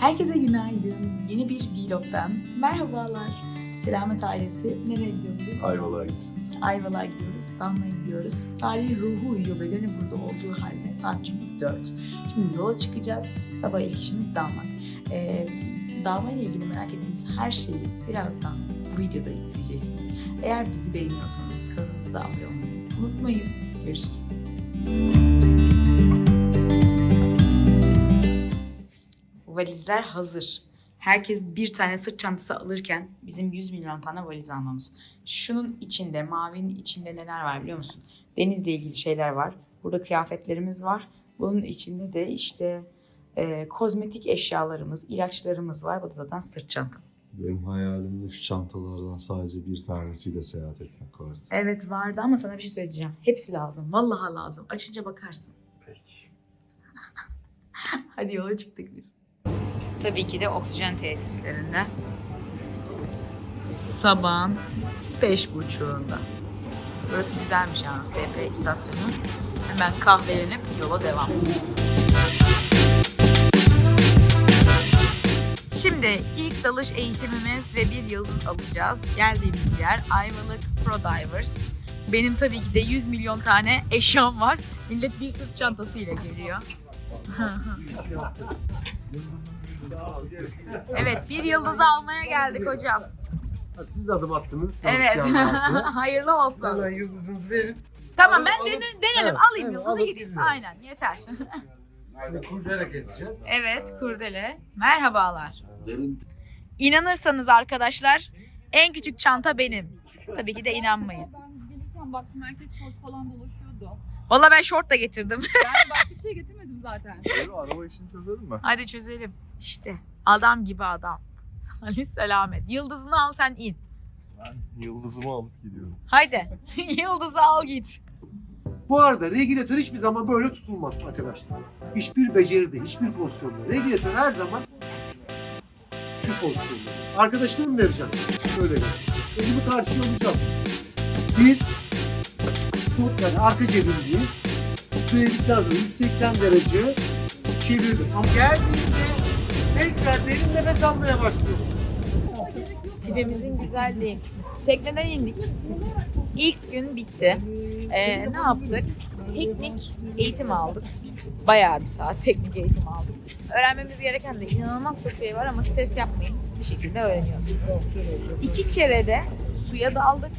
Herkese günaydın. Yeni bir vlogdan merhabalar. Selamet ailesi. Nereye gidiyoruz? Ayvalık'a gideceğiz. Ayvalık'a gidiyoruz. Damla'ya gidiyoruz. Salih ruhu uyuyor. Bedeni burada olduğu halde. Saat çünkü 4. Şimdi yola çıkacağız. Sabah ilk işimiz Damla. Ee, Damla ile ilgili merak ettiğiniz her şeyi birazdan bu videoda izleyeceksiniz. Eğer bizi beğeniyorsanız kanalımıza abone olmayı unutmayın. Görüşürüz. Valizler hazır. Herkes bir tane sırt çantası alırken bizim 100 milyon tane valiz almamız. Şunun içinde, mavinin içinde neler var biliyor musun? Denizle ilgili şeyler var. Burada kıyafetlerimiz var. Bunun içinde de işte e, kozmetik eşyalarımız, ilaçlarımız var. Bu da zaten sırt çantam. Benim hayalimde şu çantalardan sadece bir tanesiyle seyahat etmek vardı. Evet vardı ama sana bir şey söyleyeceğim. Hepsi lazım. Vallahi lazım. Açınca bakarsın. Peki. Hadi yola çıktık biz. Tabii ki de oksijen tesislerinde. Sabahın beş buçuğunda. Burası güzelmiş yalnız BP istasyonu. Hemen kahvelenip yola devam. Şimdi ilk dalış eğitimimiz ve bir yıldız alacağız. Geldiğimiz yer Ayvalık Pro Divers. Benim tabii ki de 100 milyon tane eşyam var. Millet bir sırt çantasıyla geliyor. Evet bir yıldızı almaya geldik hocam. Siz de adım attınız. Evet. Hayırlı olsun. Hemen yıldızınızı verin. Tamam ben alıp- dene- denelim. Evet, Alayım evet, yıldızı alıp gideyim. gidiyorum. Aynen yeter. Şimdi kurdele keseceğiz. evet kurdele. Merhabalar. Derin İnanırsanız arkadaşlar en küçük çanta benim. Tabii ki de inanmayın. Ben gelirken baktım herkes şort falan dolaşıyordu. Valla ben şort da getirdim. Ben başka bir şey getirmedim zaten. araba işini çözelim mi? Hadi çözelim. İşte adam gibi adam. Salih selamet. Yıldızını al sen in. Ben yıldızımı alıp gidiyorum. Haydi. Yıldızı al git. Bu arada regülatör hiçbir zaman böyle tutulmaz arkadaşlar. Hiçbir beceride, hiçbir pozisyonda. Regülatör her zaman şu pozisyonda. Arkadaşına mı vereceğim? Şöyle ver. Elimi karşıya alacağım. Biz tut yani arka cebimdeyiz. Söyledikten sonra 180 derece çevirdim. Ama geldiğinde tekrar derin nefes almaya başlıyorum. Tipimizin güzelliği. Tekneden indik. İlk gün bitti. Ee, ne yaptık? Teknik eğitim aldık. Bayağı bir saat teknik eğitim aldık. Öğrenmemiz gereken de inanılmaz çok şey var ama stres yapmayın. Bir şekilde öğreniyorsunuz. İki kere de suya daldık.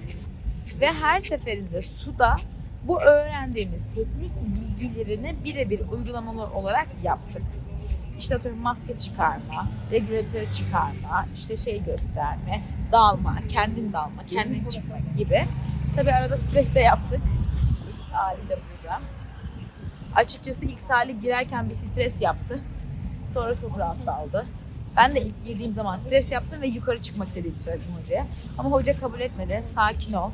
Ve her seferinde suda bu öğrendiğimiz teknik bilgilerini birebir uygulamalar olarak yaptık. İşte atıyorum maske çıkarma, regülatör çıkarma, işte şey gösterme, dalma, kendin dalma, kendin çıkma gibi. Tabii arada stres de yaptık. İlk Salih de burada. Açıkçası ilk Salih girerken bir stres yaptı. Sonra çok rahat daldı. Ben de ilk girdiğim zaman stres yaptım ve yukarı çıkmak istediğimi söyledim hocaya. Ama hoca kabul etmedi. Sakin ol.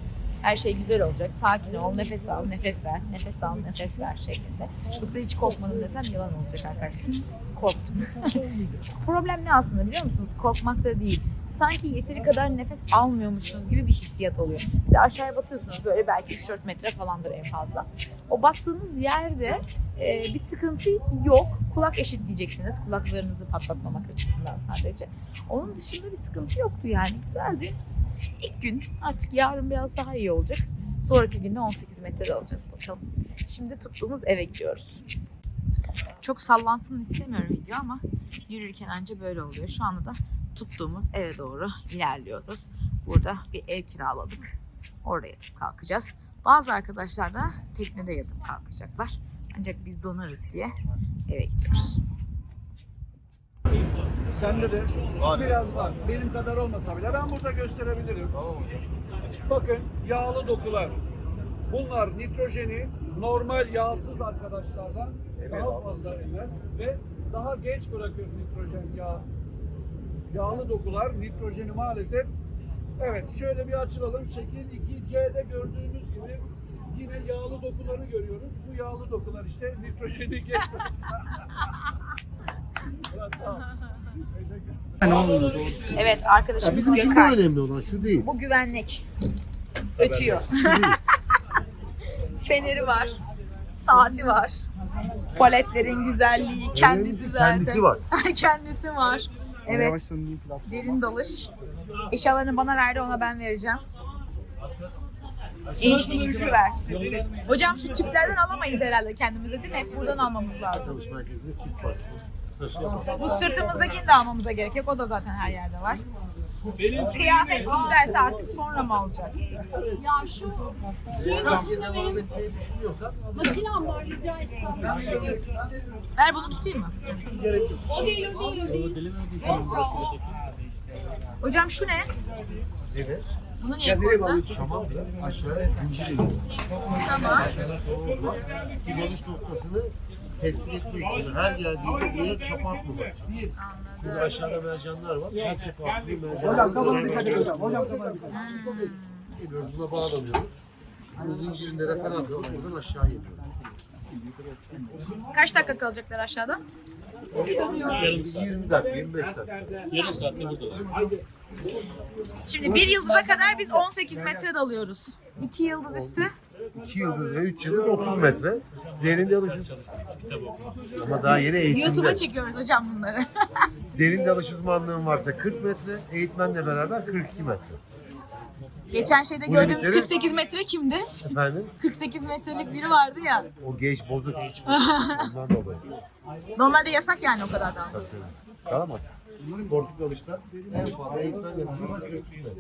Her şey güzel olacak. Sakin ol, nefes al, nefes ver, nefes al, nefes ver şeklinde. Yoksa hiç korkmadım desem yalan olacak arkadaşlar. Korktum. Problem ne aslında biliyor musunuz? Korkmak da değil. Sanki yeteri kadar nefes almıyormuşsunuz gibi bir hissiyat oluyor. Bir de aşağıya batıyorsunuz böyle belki 3-4 metre falandır en fazla. O baktığınız yerde e, bir sıkıntı yok. Kulak eşitleyeceksiniz. Kulaklarınızı patlatmamak açısından sadece. Onun dışında bir sıkıntı yoktu yani. Güzeldi. İlk gün artık yarın biraz daha iyi olacak. Sonraki günde 18 metrede alacağız bakalım. Şimdi tuttuğumuz eve gidiyoruz. Çok sallansın istemiyorum video ama yürürken anca böyle oluyor. Şu anda da tuttuğumuz eve doğru ilerliyoruz. Burada bir ev kiraladık. Orada yatıp kalkacağız. Bazı arkadaşlar da teknede yatıp kalkacaklar. Ancak biz donarız diye eve gidiyoruz. Sende de biraz var. Benim kadar olmasa bile ben burada gösterebilirim. Bakın yağlı dokular. Bunlar nitrojeni normal yağsız arkadaşlardan daha fazla emer ve daha geç bırakır nitrojen yağ. Yağlı dokular nitrojeni maalesef Evet şöyle bir açılalım. Şekil 2C'de gördüğünüz gibi yine yağlı dokuları görüyoruz. Bu yağlı dokular işte nitrojeni geç. Biraz sağ Evet arkadaşımız Bizim için Gökay. önemli olan şu değil. Bu güvenlik. Ötüyor. Feneri var. Saati var. paletlerin güzelliği kendisi zaten. Kendisi var. kendisi var. Evet. Derin dalış. Eşyalarını bana verdi ona ben vereceğim. Enişte süper. Hocam şu tüplerden alamayız herhalde kendimize değil mi? Hep buradan almamız lazım. Alışveriş merkezinde tüp var. Bu sırtımızdakini de almamıza gerek yok. O da zaten her yerde var. Kıyafet isterse artık sonra mı alacak? Ya şu Eğer Asya'ya devam etmeyi düşünüyorsan makinem var rica etsem. Ver bunu tutayım mı? O değil o değil o değil. GoPro o. Hocam şu ne? evet. Bunu niye koydun? Şamamda aşağıya zincir iniyor. Tamam. Aşağıda tovumuz var. Bir dalış noktasını tespit etmek için her geldiğinde buraya çapa atmamak için. Çünkü aşağıda mercanlar var. Her çapa attığı mercanlar. Hocam kafanızı dikkat edin hocam. Hocam kafanızı dikkat edin. Geliyoruz buna bağlanıyoruz. Bu zincirinde referans alıp buradan aşağı iniyoruz. Kaç dakika kalacaklar aşağıda? Yani 20 dakika, 25 dakika. Şimdi bir yıldıza kadar biz 18 metre dalıyoruz. İki yıldız üstü 2 yıldız ve 3 yıldız 30 metre. Derin dalış. Ama daha yeni eğitimde. YouTube'a çekiyoruz hocam bunları. Derin dalış uzmanlığın varsa 40 metre, eğitmenle beraber 42 metre. Geçen şeyde Bu gördüğümüz limitleri- 48 metre kimdi? Efendim? 48 metrelik biri vardı ya. O geç bozuk bozuk. Ondan dolayı. Normalde yasak yani o kadar dalmak. Nasıl? Kalamaz. Sportif dalışta en fazla eğitmenle beraber 42 metre.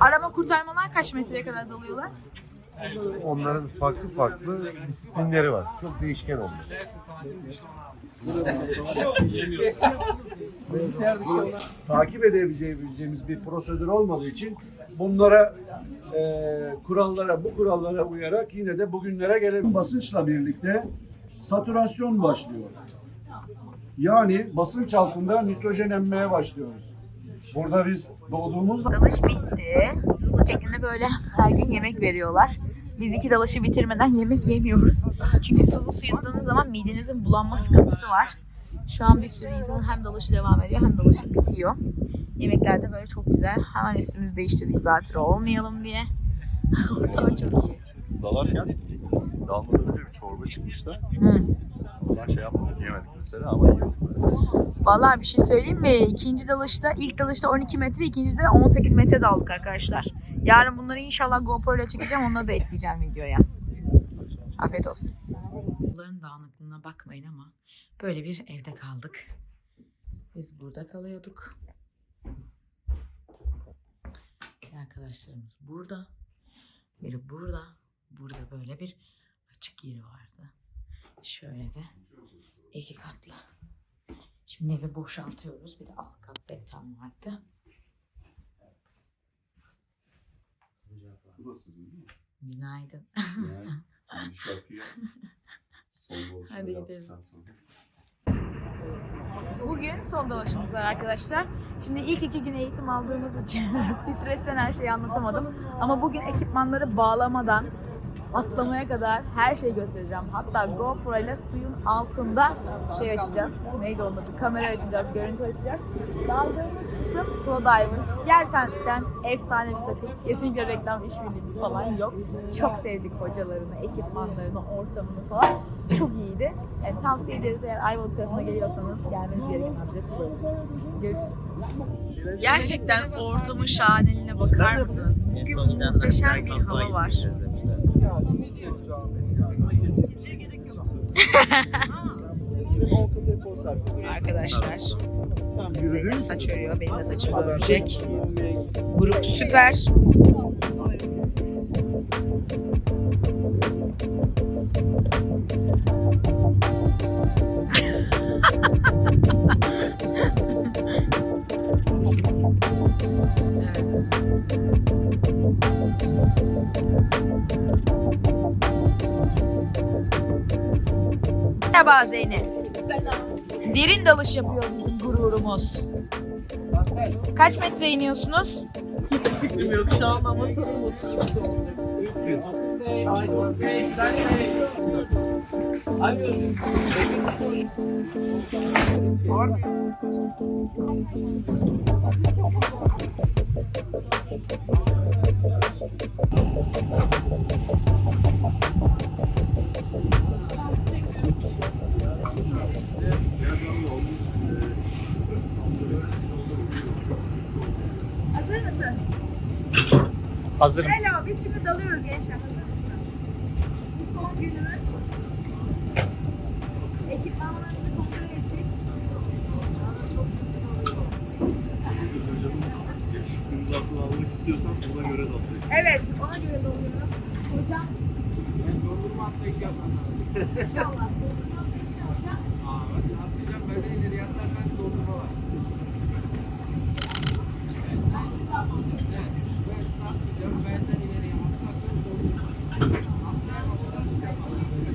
Arama kurtarmalar kaç metreye kadar dalıyorlar? Onların farklı farklı disiplinleri var. Çok değişken dışında takip edebileceğimiz bir prosedür olmadığı için bunlara e, kurallara, bu kurallara uyarak yine de bugünlere gelen basınçla birlikte satürasyon başlıyor. Yani basınç altında nitrojen emmeye başlıyoruz. Burada biz doğduğumuzda Dalış bitti. Teknede böyle her gün yemek veriyorlar. Biz iki dalışı bitirmeden yemek yemiyoruz. Çünkü tuzlu su yuttuğunuz zaman midenizin bulanma sıkıntısı var. Şu an bir sürü insan hem dalışı devam ediyor hem dalışı bitiyor. Yemekler de böyle çok güzel. Hemen üstümüzü değiştirdik zatürre olmayalım diye. Ortam çok iyi. dalarken bir çorba çıkmıştı. Hı. Ondan şey yapmadık, yemedik mesela ama iyi oldu. Vallahi bir şey söyleyeyim mi? İkinci dalışta, ilk dalışta 12 metre, ikinci de 18 metre daldık arkadaşlar. Yarın bunları inşallah GoPro ile çekeceğim, onları da ekleyeceğim videoya. Afiyet olsun. Bunların dağınıklığına bakmayın ama böyle bir evde kaldık. Biz burada kalıyorduk. Arkadaşlarımız burada. Biri burada. Burada böyle bir açık yeri vardı. Şöyle de iki katlı. Şimdi evi boşaltıyoruz. Bir de alt katta yatağım vardı. Bu da sizin değil mi? Günaydın. Yani son Hadi yaptıktan sonra. Bugün son dolaşımız var arkadaşlar. Şimdi ilk iki gün eğitim aldığımız için stresten her şeyi anlatamadım. Ama bugün ekipmanları bağlamadan atlamaya kadar her şeyi göstereceğim. Hatta GoPro ile suyun altında şey açacağız. Neydi onun adı? Kamera açacağız, görüntü açacağız. Daldığımız kısım Pro Divers. Gerçekten efsane bir takım. Kesinlikle reklam işbirliğimiz falan yok. Çok sevdik hocalarını, ekipmanlarını, ortamını falan. Çok iyiydi. Yani tavsiye ederiz eğer Ayvalık tarafına geliyorsanız gelmeniz gereken adres burası. Görüşürüz. Gerçekten ortamın şahaneliğine bakar mısınız? Bugün muhteşem bir hava var. Arkadaşlar Zeynep saç örüyor. Benim de saçımı örecek. Grup süper. Merhaba Zeynep. Derin dalış yapıyor bizim gururumuz. Kaç metre iniyorsunuz? Hazır Hazırım. Hello, biz şimdi dalıyoruz gençler. Hazır mısınız? Bu son günümüz. Ekipmanlarımızı kontrol ettik. İmzasını almak istiyorsan ona göre de Evet, ona göre dalıyorum. Hocam. Ben dondurma atlayış yapmam İnşallah. Dondurma atlayışı ne hocam? Hocam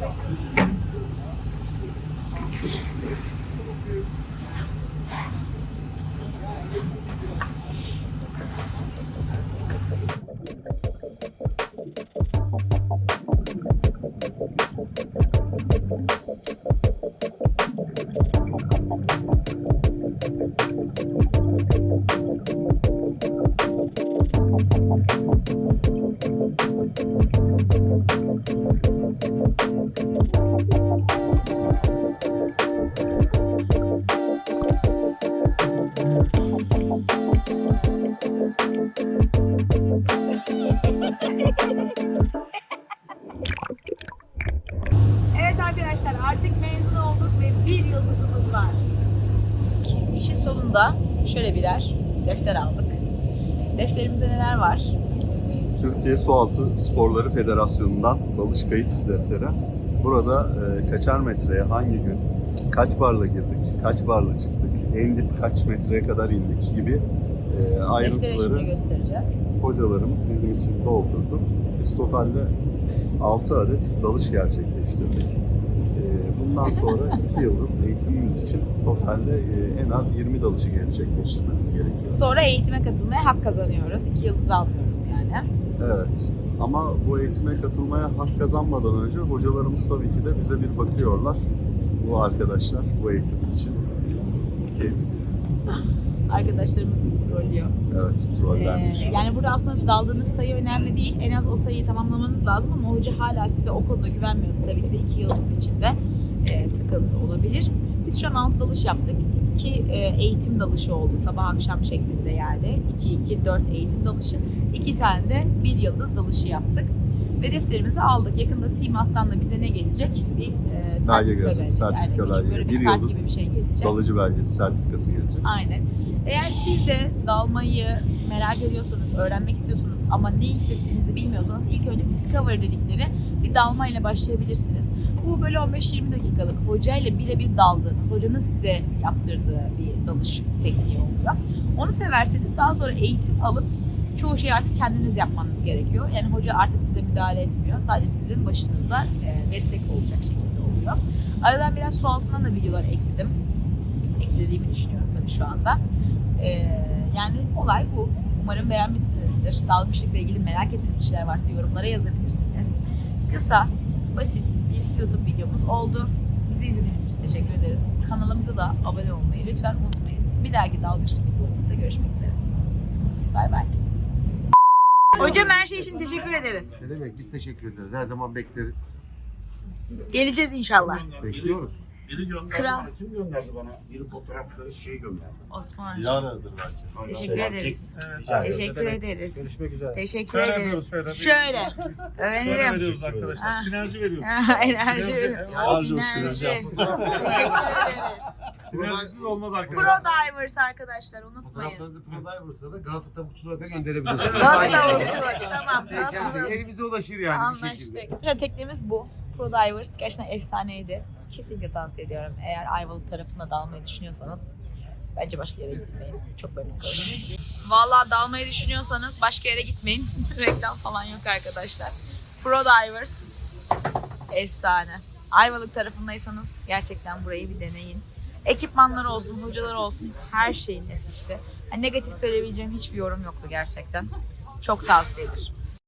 Thank you. Evet arkadaşlar artık mezun olduk ve bir yıldızımız var. İşin sonunda şöyle birer defter aldık. Defterimizde neler var? Türkiye Sualtı Sporları Federasyonu'ndan dalış kayıt defteri. Burada e, kaçar metreye hangi gün, kaç barla girdik, kaç barla çıktık, en dip kaç metreye kadar indik gibi e, ayrıntıları göstereceğiz. hocalarımız bizim için doldurdu. Biz totalde 6 adet dalış gerçekleştirdik. Bundan sonra 2 yıldız eğitimimiz için totalde e, en az 20 dalışı gerçekleştirmemiz gerekiyor. Sonra eğitime katılmaya hak kazanıyoruz. İki yıldız almıyoruz yani. Evet. Ama bu eğitime katılmaya hak kazanmadan önce hocalarımız tabii ki de bize bir bakıyorlar. Bu arkadaşlar bu eğitim için. Ki, Arkadaşlarımız bizi trollüyor. evet, trollenmiş. Ee, yani burada aslında daldığınız sayı önemli değil. En az o sayıyı tamamlamanız lazım ama hoca hala size o konuda güvenmiyorsa tabii ki de iki yıldız içinde e, sıkıntı olabilir. Biz şu an 6 dalış yaptık. 2 eğitim dalışı oldu sabah akşam şeklinde yani. 2-2-4 eğitim dalışı. 2 tane de bir yıldız dalışı yaptık. Ve defterimizi aldık. Yakında Simas'tan da bize ne gelecek? Bir e, sertifika gelecek, sertifika yani belge. böyle Bir yıldız bir şey gelecek. Dalıcı belgesi, sertifikası gelecek. Aynen. Eğer siz de dalmayı merak ediyorsanız, öğrenmek istiyorsunuz ama ne hissettiğinizi bilmiyorsanız ilk önce Discover dedikleri bir dalmayla başlayabilirsiniz. Bu böyle 15-20 dakikalık hocayla birebir daldığınız, hocanın size yaptırdığı bir dalış tekniği oluyor. Onu severseniz daha sonra eğitim alıp çoğu şeyi artık kendiniz yapmanız gerekiyor. Yani hoca artık size müdahale etmiyor. Sadece sizin başınızda e, destek olacak şekilde oluyor. Aradan biraz su altından da videolar ekledim. Eklediğimi düşünüyorum tabii şu anda. Ee, yani olay bu. Umarım beğenmişsinizdir. Dalmışlıkla ilgili merak ettiğiniz bir şeyler varsa yorumlara yazabilirsiniz. Kısa, basit bir YouTube videomuz oldu. Bizi izlediğiniz için teşekkür ederiz. Kanalımıza da abone olmayı lütfen unutmayın. Bir dahaki dalgıçlık videolarımızda görüşmek üzere. Bay bay. Hocam her şey için teşekkür ederiz. Ne demek? Biz teşekkür ederiz. Her zaman bekleriz. Geleceğiz inşallah. Bekliyoruz. Biri gönderdi Kral. bana. Kim gönderdi bana? Biri fotoğrafları şey gönderdi. Osman. Dilara'dır belki. Teşekkür ederiz. Teşekkür ederiz. Görüşmek üzere. Teşekkür Şöyle ederiz. yapıyoruz, şöyle. Şöyle. Şöyle Öğrenirim. veriyoruz arkadaşlar. Ah. Sinerji veriyoruz. Enerji. Sinerji. Sinerji. Teşekkür ederiz. Sinerjisiz olmaz arkadaşlar. Pro Divers arkadaşlar unutmayın. Fotoğraflarınızı Providers'a da Galata Tavukçular'a da gönderebilirsiniz. Galata tavukçuluk. Tamam. Tamam. Elimize ulaşır yani bir şekilde. Anlaştık. Teknemiz bu. Pro Divers gerçekten efsaneydi. Kesinlikle tavsiye ediyorum. Eğer Ayvalık tarafına dalmayı düşünüyorsanız bence başka yere gitmeyin. Çok kalırım. Valla dalmayı düşünüyorsanız başka yere gitmeyin. Reklam falan yok arkadaşlar. Pro Divers efsane. Ayvalık tarafındaysanız gerçekten burayı bir deneyin. Ekipmanları olsun, hocaları olsun her şeyin nefisti. Yani negatif söyleyebileceğim hiçbir yorum yoktu gerçekten. Çok tavsiye ederim.